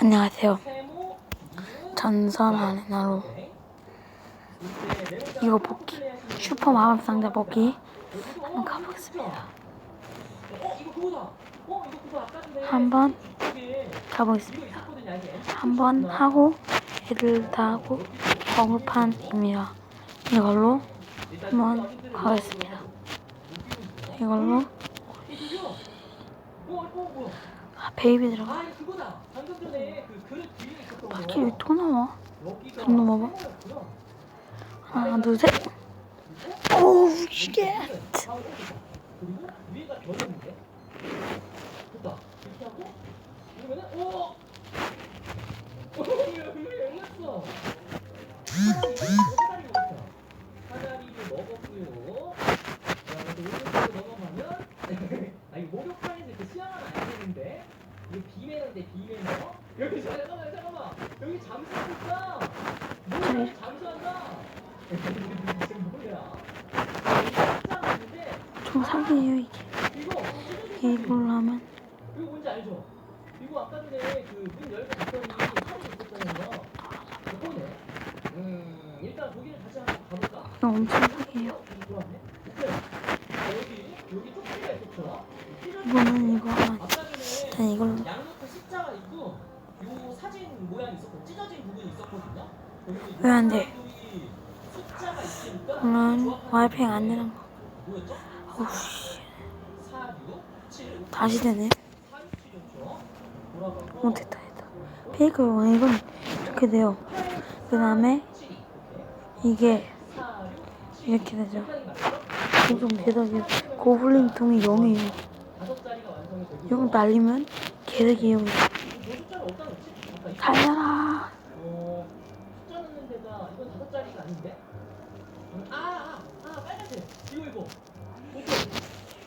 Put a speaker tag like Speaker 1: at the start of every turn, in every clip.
Speaker 1: 안녕하세요. 전설하는 나로 이거 뽑기 슈퍼 마법 상자 뽑기 한번 가보겠습니다. 한번 가보겠습니다. 한번 하고 애들 다 하고 거물판입니다. 이걸로 한번 가겠습니다. 이걸로 아 베이비 들어가. 바퀴 왜또 나와? 좀 넘어봐.
Speaker 2: 하나
Speaker 1: 둘 셋. 오우 쉣.
Speaker 2: 그리고 위에가 별이었는데. 됐다. 이렇게 하고 이러면은 오. 오 여기 뭐야 잠수한다 뭐야 잠수하는데
Speaker 1: 좀 사기예요 이게. 이걸로 하면.
Speaker 2: 이거 뭔지 알죠? 이거 아까 전에 그문 열고 갔더니 사람이 있었잖아요 그거네. 음 일단 거기를 다시 한번 가볼까?
Speaker 1: 이거 엄청 사기예요. 이거는 이거
Speaker 2: 전에
Speaker 1: 일단 이걸로
Speaker 2: 요 사진 모양 있었고 찢어진 부분이 있었거든요.
Speaker 1: 왜 안 돼?
Speaker 2: 숫자가 있으니까
Speaker 1: 오늘 와이파이가 안 되는 거.
Speaker 2: 뭐였죠?
Speaker 1: 오우 씨.
Speaker 2: 4, 6, 7,
Speaker 1: 다시 되네.
Speaker 2: 3, 7이었죠. 돌아가고
Speaker 1: 오 됐다 됐다. 페이크 이건 이렇게 돼요. 그 다음에
Speaker 2: 7,
Speaker 1: 이게
Speaker 2: 4, 6,
Speaker 1: 이렇게 되죠.
Speaker 2: 7까지 맞죠?
Speaker 1: 이좀 개덕이에요. 고블린 통이 0이에요.
Speaker 2: 다섯 자리가 완성이 되고
Speaker 1: 이거 날리면 개덕이에요. 달려라.
Speaker 2: 어, 숫자 넣는 데가 이건 다섯 자리가 아닌데? 빨간색. 이거 이거. 오케이.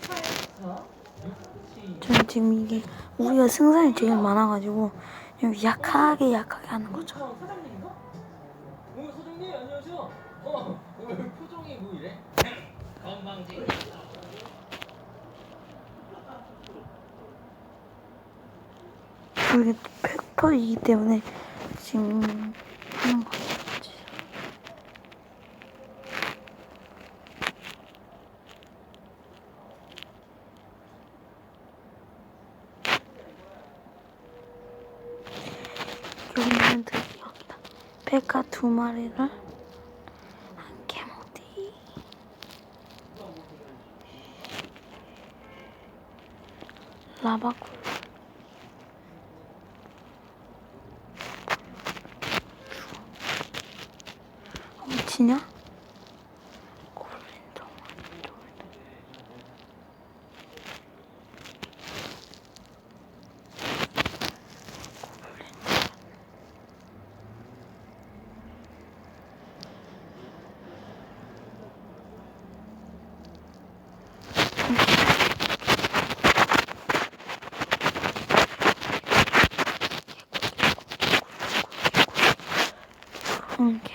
Speaker 2: 8, 4, 6, 7.
Speaker 1: 저는 지금 이게 우리가 승산이 제일 많아가지고 약하게 약하게 하는 거죠. 이게 팩터이기 때문에 지금 하는 거지. 여기는 여기다 페카 두 마리를 라바구 어, 미치냐? 그런 개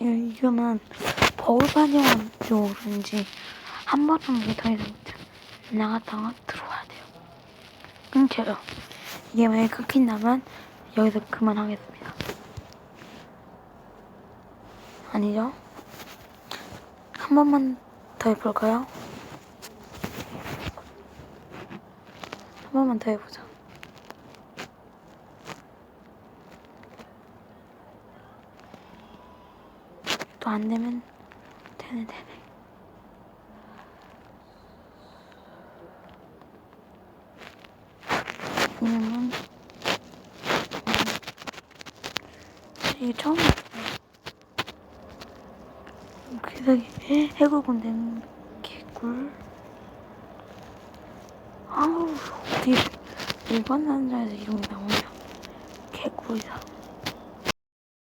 Speaker 1: 이- 이거는 버울 반영한 그런지 한 번은 이상 나갔다가 들어와야 돼요. 끊겨요. 이게 만약에 끊긴다면 여기서 그만하겠습니다. 아니죠? 한 번만 더 해볼까요? 한 번만 더 해보자. 또 안 되면 되네 되네. 왜냐면 음, 이게 처음이야. 그래서 해골군 된 개꿀. 아우 어디 일반 남자에서 이런 게 나오냐 개꿀이다.